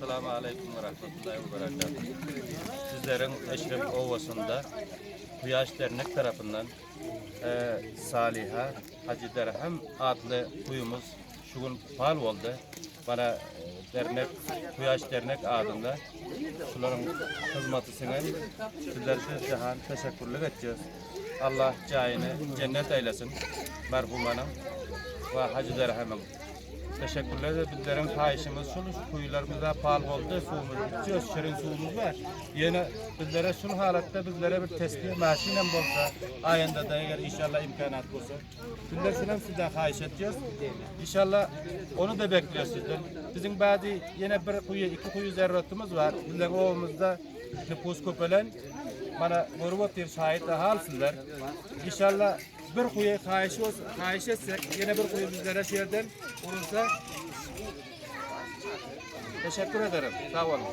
Selamun Aleyküm ve Rahmetullahi ve Berekatuhu. Sizlerin Eşref Ovası'nda Kuyaş Dernek tarafından e, Saliha Hacı Derhem adlı kuyumuz şu gün fal oldu. Bana e, dernek, Kuyaş Dernek adında şuların hizmetisine sizlerce cihan teşekkürler edeceğiz. Allah cayini cennet eylesin merhumanın ve Hacı Derhem'in. Teşekkürler de bizlerin kayışımız şunu şu kuyularımızda pal oldu suyumuz bitiyor şirin suyumuz var. Yine bizlere şu halatta bizlere bir tesbih maaşıyla bolsa ayında da eğer inşallah imkanat olsa bizler sizden sizden kayış edeceğiz. İnşallah onu da bekliyoruz sizden. Bizim bazı yine bir kuyu iki kuyu zerratımız var. Bizlerin ovumuzda nüfus köpelen bana gurbet bir şahit halsınlar. İnşallah bir kuyu kayış olsa, kayış etsek yine bir kuyu bizlere şehirden olursa teşekkür ederim. Sağ olun.